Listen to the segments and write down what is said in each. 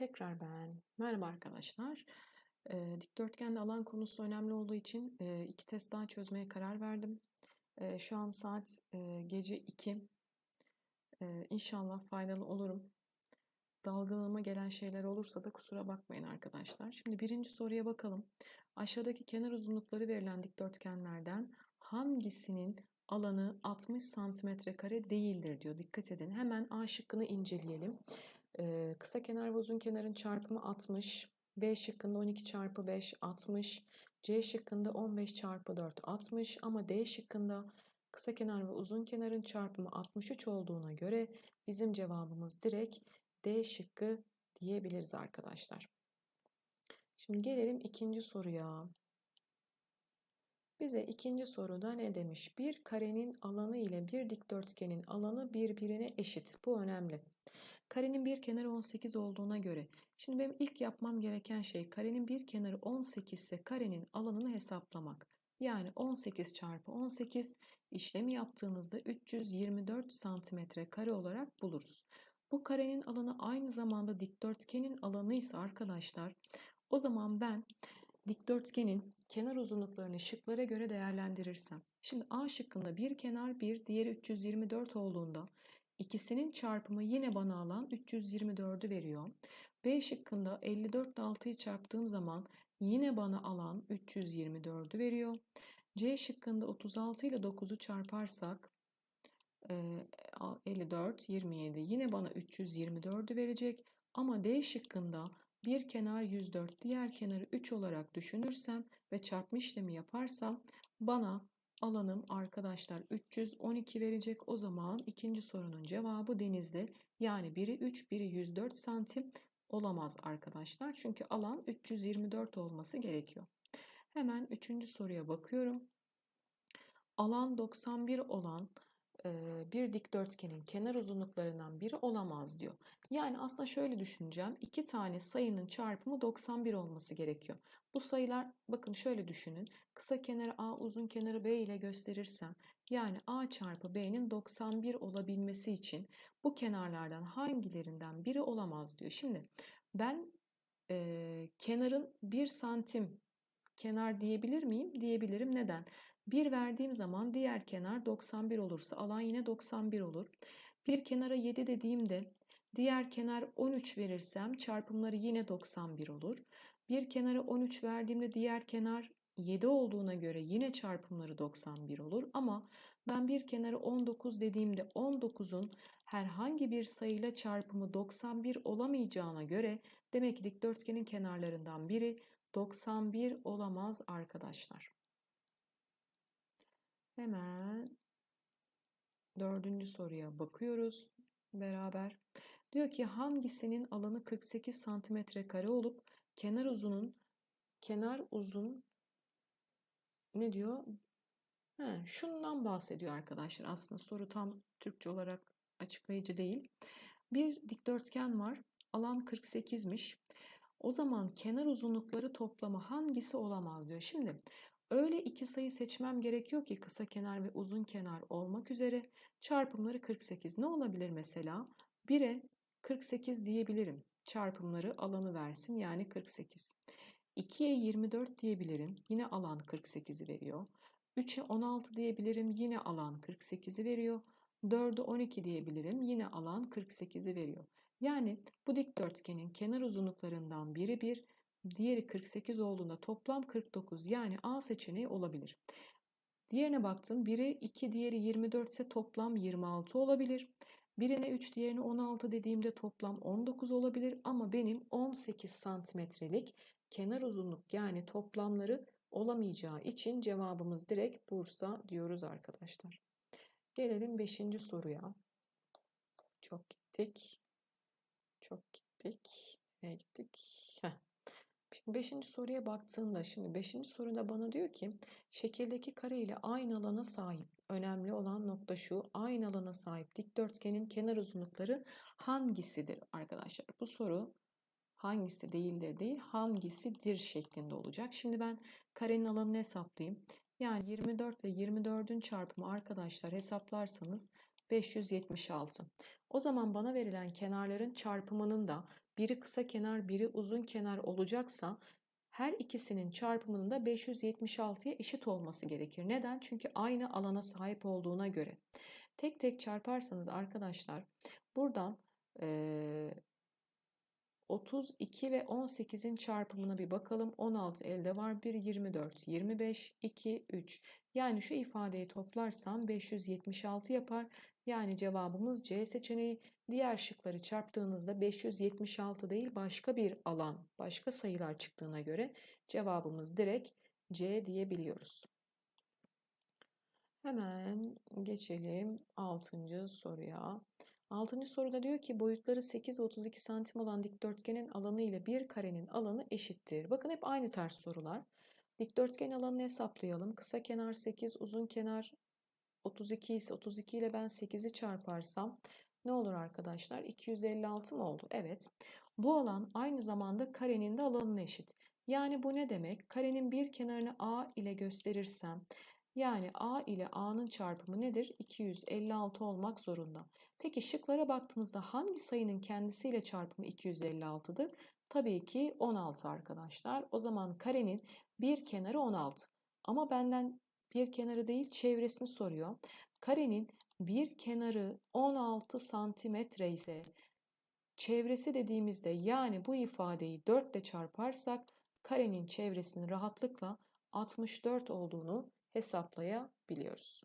Tekrar ben. Merhaba arkadaşlar. Eee, dikdörtgende alan konusu önemli olduğu için eee, iki test daha çözmeye karar verdim. Eee, şu an saat eee, gece 2. Eee, inşallah faydalı olurum. Dalgınlığıma gelen şeyler olursa da kusura bakmayın arkadaşlar. Şimdi birinci soruya bakalım. Aşağıdaki kenar uzunlukları verilen dikdörtgenlerden hangisinin alanı 60 santimetre kare değildir diyor. Dikkat edin. Hemen A şıkkını inceleyelim. Kısa kenar ve uzun kenarın çarpımı 60. B şıkkında 12 çarpı 5 60. C şıkkında 15 çarpı 4 60. Ama D şıkkında kısa kenar ve uzun kenarın çarpımı 63 olduğuna göre bizim cevabımız direkt D şıkkı diyebiliriz arkadaşlar. Şimdi gelelim ikinci soruya. Bize ikinci soruda ne demiş? Bir karenin alanı ile bir dikdörtgenin alanı birbirine eşit. Bu önemli. Karenin bir kenarı 18 olduğuna göre. Şimdi benim ilk yapmam gereken şey karenin bir kenarı 18 ise karenin alanını hesaplamak. Yani 18 çarpı 18 işlemi yaptığımızda 324 santimetre kare olarak buluruz. Bu karenin alanı aynı zamanda dikdörtgenin alanı ise arkadaşlar o zaman ben dikdörtgenin kenar uzunluklarını şıklara göre değerlendirirsem. Şimdi A şıkkında bir kenar bir diğeri 324 olduğunda ikisinin çarpımı yine bana alan 324'ü veriyor. B şıkkında 54 ile 6'yı çarptığım zaman yine bana alan 324'ü veriyor. C şıkkında 36 ile 9'u çarparsak 54, 27 yine bana 324'ü verecek. Ama D şıkkında bir kenar 104, diğer kenarı 3 olarak düşünürsem ve çarpma işlemi yaparsam bana alanım arkadaşlar 312 verecek. O zaman ikinci sorunun cevabı denizde. Yani biri 3, biri 104 santim olamaz arkadaşlar. Çünkü alan 324 olması gerekiyor. Hemen üçüncü soruya bakıyorum. Alan 91 olan bir dikdörtgenin kenar uzunluklarından biri olamaz diyor. Yani aslında şöyle düşüneceğim. iki tane sayının çarpımı 91 olması gerekiyor. Bu sayılar bakın şöyle düşünün. Kısa kenarı A uzun kenarı B ile gösterirsem yani A çarpı B'nin 91 olabilmesi için bu kenarlardan hangilerinden biri olamaz diyor. Şimdi ben e, kenarın 1 santim kenar diyebilir miyim? Diyebilirim. Neden? 1 verdiğim zaman diğer kenar 91 olursa alan yine 91 olur. Bir kenara 7 dediğimde diğer kenar 13 verirsem çarpımları yine 91 olur. Bir kenara 13 verdiğimde diğer kenar 7 olduğuna göre yine çarpımları 91 olur. Ama ben bir kenarı 19 dediğimde 19'un herhangi bir sayıyla çarpımı 91 olamayacağına göre demek ki dikdörtgenin kenarlarından biri 91 olamaz arkadaşlar. Hemen dördüncü soruya bakıyoruz beraber. Diyor ki hangisinin alanı 48 santimetre kare olup kenar uzunun kenar uzun ne diyor? He, şundan bahsediyor arkadaşlar. Aslında soru tam Türkçe olarak açıklayıcı değil. Bir dikdörtgen var. Alan 48'miş. O zaman kenar uzunlukları toplamı hangisi olamaz diyor. Şimdi öyle iki sayı seçmem gerekiyor ki kısa kenar ve uzun kenar olmak üzere çarpımları 48. Ne olabilir mesela? 1'e 48 diyebilirim. Çarpımları alanı versin yani 48. 2'ye 24 diyebilirim. Yine alan 48'i veriyor. 3'e 16 diyebilirim. Yine alan 48'i veriyor. 4'e 12 diyebilirim. Yine alan 48'i veriyor. Yani bu dikdörtgenin kenar uzunluklarından biri 1, diğeri 48 olduğunda toplam 49 yani A seçeneği olabilir. Diğerine baktım. Biri 2, diğeri 24 ise toplam 26 olabilir. Birine 3, diğerine 16 dediğimde toplam 19 olabilir ama benim 18 santimetrelik kenar uzunluk yani toplamları olamayacağı için cevabımız direkt Bursa diyoruz arkadaşlar. Gelelim 5. soruya. Çok gittik. Çok gittik. Nereye gittik? Heh. Şimdi beşinci soruya baktığında şimdi beşinci soruda bana diyor ki şekildeki kare ile aynı alana sahip önemli olan nokta şu aynı alana sahip dikdörtgenin kenar uzunlukları hangisidir arkadaşlar? Bu soru hangisi değildir değil hangisidir şeklinde olacak. Şimdi ben karenin alanını hesaplayayım. Yani 24 ile 24'ün çarpımı arkadaşlar hesaplarsanız 576. O zaman bana verilen kenarların çarpımının da biri kısa kenar, biri uzun kenar olacaksa her ikisinin çarpımının da 576'ya eşit olması gerekir. Neden? Çünkü aynı alana sahip olduğuna göre. Tek tek çarparsanız arkadaşlar buradan eee 32 ve 18'in çarpımına bir bakalım. 16 elde var. 1, 24, 25, 2, 3. Yani şu ifadeyi toplarsam 576 yapar. Yani cevabımız C seçeneği. Diğer şıkları çarptığınızda 576 değil başka bir alan, başka sayılar çıktığına göre cevabımız direkt C diyebiliyoruz. Hemen geçelim 6. soruya. 6. soruda diyor ki boyutları 8 ve 32 santim olan dikdörtgenin alanı ile bir karenin alanı eşittir. Bakın hep aynı tarz sorular. Dikdörtgen alanını hesaplayalım. Kısa kenar 8, uzun kenar 32 ise 32 ile ben 8'i çarparsam ne olur arkadaşlar? 256 mı oldu? Evet. Bu alan aynı zamanda karenin de alanına eşit. Yani bu ne demek? Karenin bir kenarını A ile gösterirsem yani A ile A'nın çarpımı nedir? 256 olmak zorunda. Peki şıklara baktığınızda hangi sayının kendisiyle çarpımı 256'dır? Tabii ki 16 arkadaşlar. O zaman karenin bir kenarı 16. Ama benden bir kenarı değil çevresini soruyor. Karenin bir kenarı 16 santimetre ise çevresi dediğimizde yani bu ifadeyi 4 ile çarparsak karenin çevresinin rahatlıkla 64 olduğunu hesaplayabiliyoruz.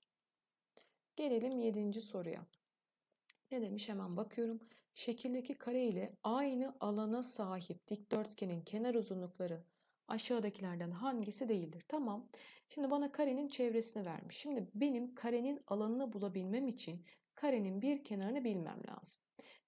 Gelelim 7. soruya. Ne demiş hemen bakıyorum. Şekildeki kare ile aynı alana sahip dikdörtgenin kenar uzunlukları aşağıdakilerden hangisi değildir? Tamam. Şimdi bana karenin çevresini vermiş. Şimdi benim karenin alanını bulabilmem için karenin bir kenarını bilmem lazım.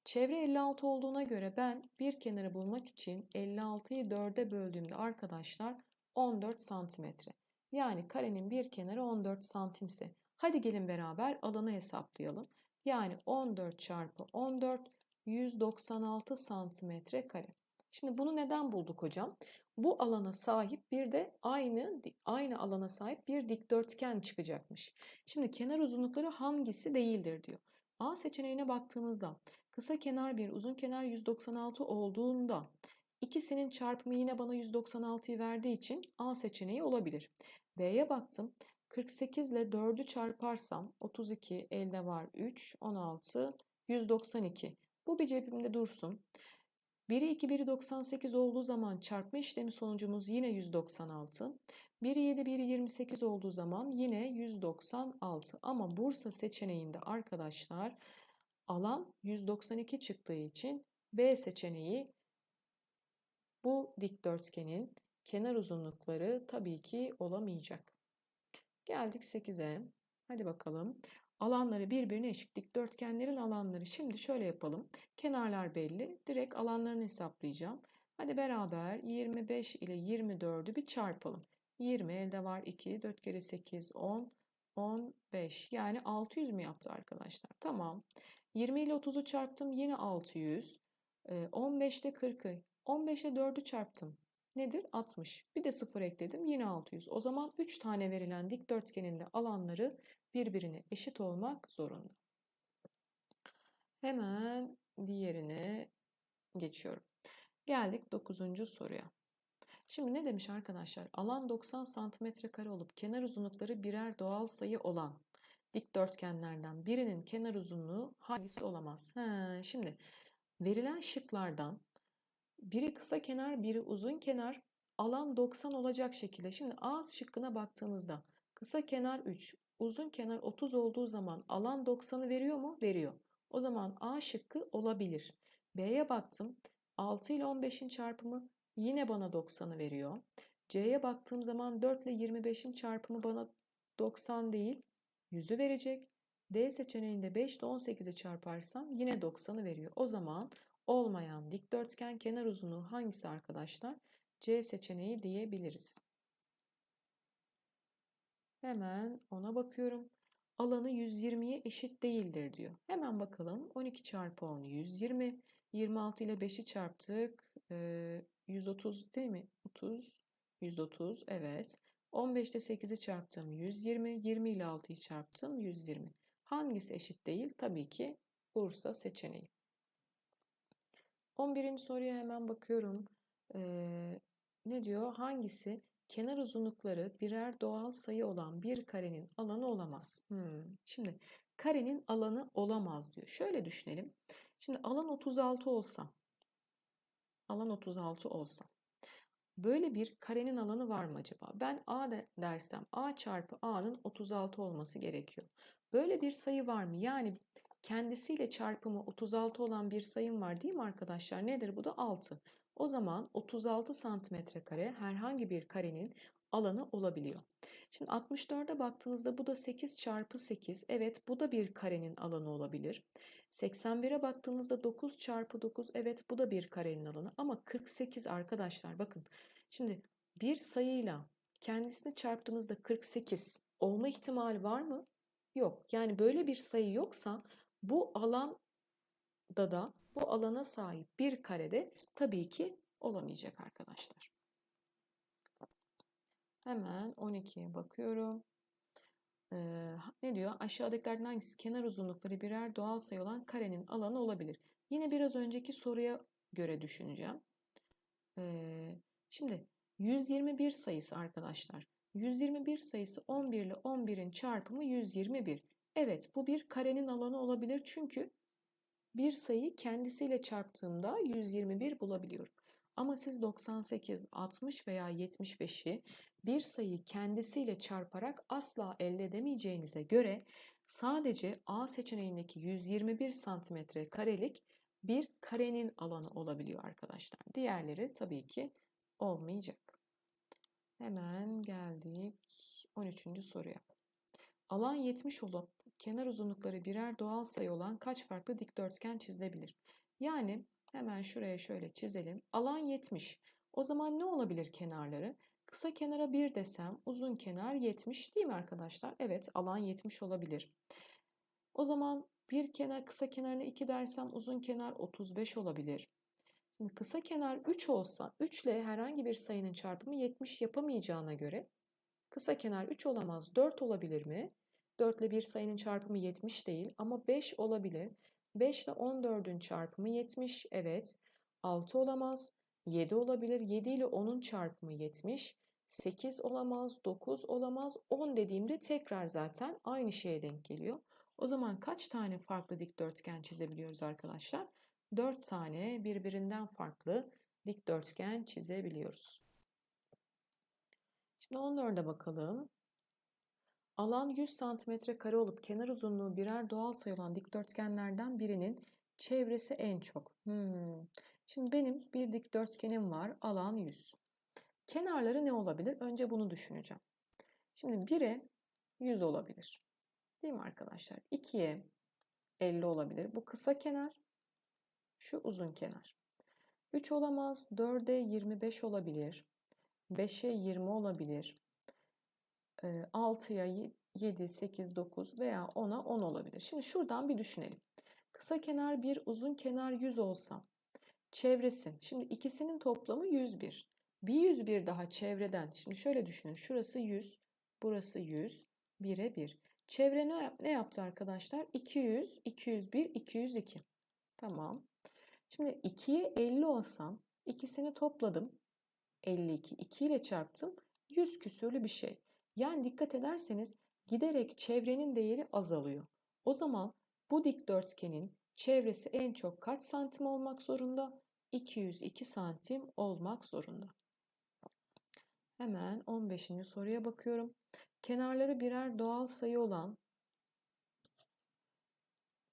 Çevre 56 olduğuna göre ben bir kenarı bulmak için 56'yı 4'e böldüğümde arkadaşlar 14 santimetre. Yani karenin bir kenarı 14 santimse. Hadi gelin beraber alanı hesaplayalım. Yani 14 çarpı 14 196 santimetre kare. Şimdi bunu neden bulduk hocam? Bu alana sahip bir de aynı aynı alana sahip bir dikdörtgen çıkacakmış. Şimdi kenar uzunlukları hangisi değildir diyor. A seçeneğine baktığınızda kısa kenar 1, uzun kenar 196 olduğunda ikisinin çarpımı yine bana 196'yı verdiği için A seçeneği olabilir. B'ye baktım. 48 ile 4'ü çarparsam 32 elde var 3, 16, 192. Bu bir cebimde dursun. 1'i 2, 1'i 98 olduğu zaman çarpma işlemi sonucumuz yine 196. 1'i 7, 1'i 28 olduğu zaman yine 196. Ama Bursa seçeneğinde arkadaşlar alan 192 çıktığı için B seçeneği bu dikdörtgenin kenar uzunlukları tabii ki olamayacak. Geldik 8'e. Hadi bakalım. Alanları birbirine eşit dikdörtgenlerin alanları. Şimdi şöyle yapalım. Kenarlar belli. Direkt alanlarını hesaplayacağım. Hadi beraber 25 ile 24'ü bir çarpalım. 20 elde var 2, 4 kere 8, 10, 15. Yani 600 mü yaptı arkadaşlar? Tamam. 20 ile 30'u çarptım yine 600. 15 ile 40'ı. 15 ile 4'ü çarptım. Nedir? 60. Bir de 0 ekledim yine 600. O zaman 3 tane verilen dikdörtgenin de alanları birbirine eşit olmak zorunda. Hemen diğerine geçiyorum. Geldik 9. soruya. Şimdi ne demiş arkadaşlar? Alan 90 santimetre kare olup kenar uzunlukları birer doğal sayı olan dikdörtgenlerden birinin kenar uzunluğu hangisi olamaz? He, şimdi verilen şıklardan biri kısa kenar, biri uzun kenar, alan 90 olacak şekilde. Şimdi A şıkkına baktığınızda kısa kenar 3, uzun kenar 30 olduğu zaman alan 90'ı veriyor mu? Veriyor. O zaman A şıkkı olabilir. B'ye baktım. 6 ile 15'in çarpımı yine bana 90'ı veriyor. C'ye baktığım zaman 4 ile 25'in çarpımı bana 90 değil 100'ü verecek. D seçeneğinde 5 ile 18'i çarparsam yine 90'ı veriyor. O zaman olmayan dikdörtgen kenar uzunluğu hangisi arkadaşlar? C seçeneği diyebiliriz. Hemen ona bakıyorum. Alanı 120'ye eşit değildir diyor. Hemen bakalım. 12 çarpı 10 120. 26 ile 5'i çarptık. Ee, 130 değil mi? 30. 130 evet. 15 ile 8'i çarptım 120. 20 ile 6'yı çarptım 120. Hangisi eşit değil? Tabii ki Bursa seçeneği. 11. soruya hemen bakıyorum. Ee, ne diyor? Hangisi kenar uzunlukları birer doğal sayı olan bir karenin alanı olamaz? Hmm. Şimdi karenin alanı olamaz diyor. Şöyle düşünelim. Şimdi alan 36 olsa, alan 36 olsa, böyle bir karenin alanı var mı acaba? Ben a de dersem a çarpı a'nın 36 olması gerekiyor. Böyle bir sayı var mı? Yani kendisiyle çarpımı 36 olan bir sayım var değil mi arkadaşlar? Nedir bu da 6. O zaman 36 santimetre kare herhangi bir karenin alanı olabiliyor. Şimdi 64'e baktığınızda bu da 8 çarpı 8. Evet bu da bir karenin alanı olabilir. 81'e baktığınızda 9 çarpı 9. Evet bu da bir karenin alanı. Ama 48 arkadaşlar bakın. Şimdi bir sayıyla kendisini çarptığınızda 48 olma ihtimali var mı? Yok. Yani böyle bir sayı yoksa bu alanda da bu alana sahip bir karede tabii ki olamayacak arkadaşlar. Hemen 12'ye bakıyorum. Ee, ne diyor? Aşağıdakilerden hangisi kenar uzunlukları birer doğal sayı olan karenin alanı olabilir? Yine biraz önceki soruya göre düşüneceğim. Ee, şimdi 121 sayısı arkadaşlar. 121 sayısı 11 ile 11'in çarpımı 121. Evet bu bir karenin alanı olabilir çünkü bir sayıyı kendisiyle çarptığımda 121 bulabiliyorum. Ama siz 98, 60 veya 75'i bir sayıyı kendisiyle çarparak asla elde edemeyeceğinize göre sadece A seçeneğindeki 121 santimetre karelik bir karenin alanı olabiliyor arkadaşlar. Diğerleri tabii ki olmayacak. Hemen geldik 13. soruya. Alan 70 olup kenar uzunlukları birer doğal sayı olan kaç farklı dikdörtgen çizilebilir? Yani hemen şuraya şöyle çizelim. Alan 70. O zaman ne olabilir kenarları? Kısa kenara 1 desem uzun kenar 70 değil mi arkadaşlar? Evet alan 70 olabilir. O zaman bir kenar kısa kenarına 2 dersem uzun kenar 35 olabilir. Şimdi kısa kenar 3 olsa 3 ile herhangi bir sayının çarpımı 70 yapamayacağına göre kısa kenar 3 olamaz 4 olabilir mi? 4 ile bir sayının çarpımı 70 değil ama 5 olabilir. 5 ile 14'ün çarpımı 70 evet 6 olamaz. 7 olabilir. 7 ile 10'un çarpımı 70. 8 olamaz, 9 olamaz. 10 dediğimde tekrar zaten aynı şeye denk geliyor. O zaman kaç tane farklı dikdörtgen çizebiliyoruz arkadaşlar? 4 tane birbirinden farklı dikdörtgen çizebiliyoruz. Şimdi 14'e bakalım. Alan 100 cm kare olup kenar uzunluğu birer doğal sayı olan dikdörtgenlerden birinin çevresi en çok. Hmm. Şimdi benim bir dikdörtgenim var. Alan 100. Kenarları ne olabilir? Önce bunu düşüneceğim. Şimdi 1'e 100 olabilir. Değil mi arkadaşlar? 2'ye 50 olabilir. Bu kısa kenar. Şu uzun kenar. 3 olamaz. 4'e 25 olabilir. 5'e 20 olabilir. 6'ya 7, 8, 9 veya 10'a 10 olabilir. Şimdi şuradan bir düşünelim. Kısa kenar 1, uzun kenar 100 olsa çevresi. Şimdi ikisinin toplamı 101. Bir 101 daha çevreden. Şimdi şöyle düşünün. Şurası 100, burası 100, 1'e 1. Çevre ne, ne yaptı arkadaşlar? 200, 201, 202. Tamam. Şimdi 2'ye 50 olsam ikisini topladım. 52. 2 ile çarptım. 100 küsürlü bir şey. Yani dikkat ederseniz giderek çevrenin değeri azalıyor. O zaman bu dikdörtgenin çevresi en çok kaç santim olmak zorunda? 202 santim olmak zorunda. Hemen 15. soruya bakıyorum. Kenarları birer doğal sayı olan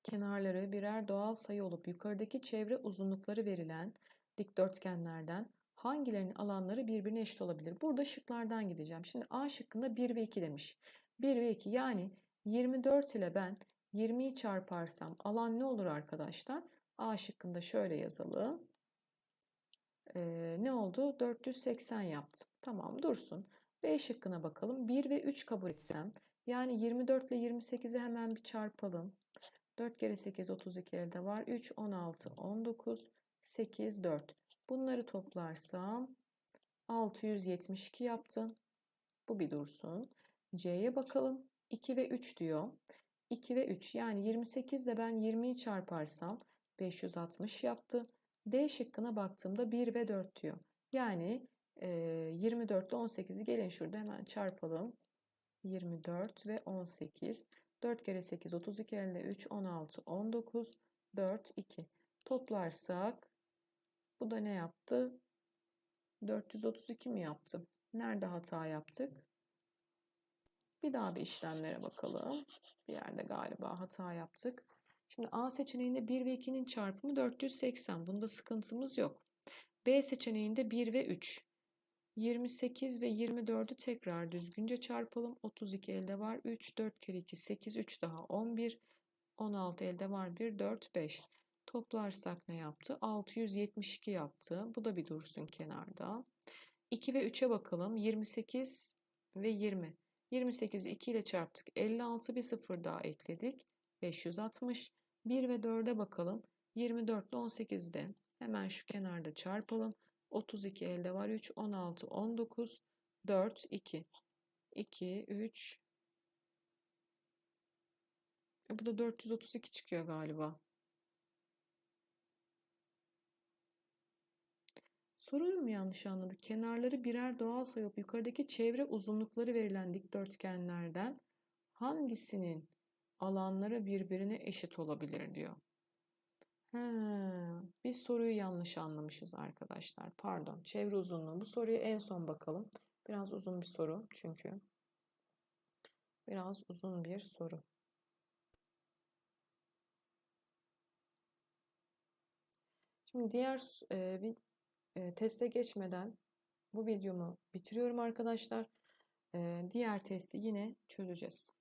kenarları birer doğal sayı olup yukarıdaki çevre uzunlukları verilen dikdörtgenlerden hangilerinin alanları birbirine eşit olabilir? Burada şıklardan gideceğim. Şimdi A şıkkında 1 ve 2 demiş. 1 ve 2 yani 24 ile ben 20'yi çarparsam alan ne olur arkadaşlar? A şıkkında şöyle yazalım. Ee, ne oldu? 480 yaptım. Tamam dursun. B şıkkına bakalım. 1 ve 3 kabul etsem yani 24 ile 28'i hemen bir çarpalım. 4 kere 8 32 elde var. 3 16 19 8 4. Bunları toplarsam 672 yaptı. Bu bir dursun. C'ye bakalım. 2 ve 3 diyor. 2 ve 3 yani 28 ile ben 20'yi çarparsam 560 yaptı. D şıkkına baktığımda 1 ve 4 diyor. Yani e, 24 ile 18'i gelin şurada hemen çarpalım. 24 ve 18. 4 kere 8 32 elde 3 16 19 4 2. Toplarsak bu da ne yaptı? 432 mi yaptı? Nerede hata yaptık? Bir daha bir işlemlere bakalım. Bir yerde galiba hata yaptık. Şimdi A seçeneğinde 1 ve 2'nin çarpımı 480. Bunda sıkıntımız yok. B seçeneğinde 1 ve 3. 28 ve 24'ü tekrar düzgünce çarpalım. 32 elde var 3, 4 kere 2 8, 3 daha 11, 16 elde var 1, 4, 5. Toplarsak ne yaptı? 672 yaptı. Bu da bir dursun kenarda. 2 ve 3'e bakalım. 28 ve 20. 28'i 2 ile çarptık. 56 bir sıfır daha ekledik. 560. 1 ve 4'e bakalım. 24 ile 18'de hemen şu kenarda çarpalım. 32 elde var 3, 16, 19, 4, 2. 2, 3. E bu da 432 çıkıyor galiba. Soruyu mu yanlış anladık? Kenarları birer doğal sayı olup yukarıdaki çevre uzunlukları verilen dikdörtgenlerden hangisinin alanları birbirine eşit olabilir diyor. He, biz soruyu yanlış anlamışız arkadaşlar. Pardon. Çevre uzunluğu. Bu soruya en son bakalım. Biraz uzun bir soru çünkü. Biraz uzun bir soru. Şimdi diğer e, teste geçmeden bu videomu bitiriyorum arkadaşlar. Diğer testi yine çözeceğiz.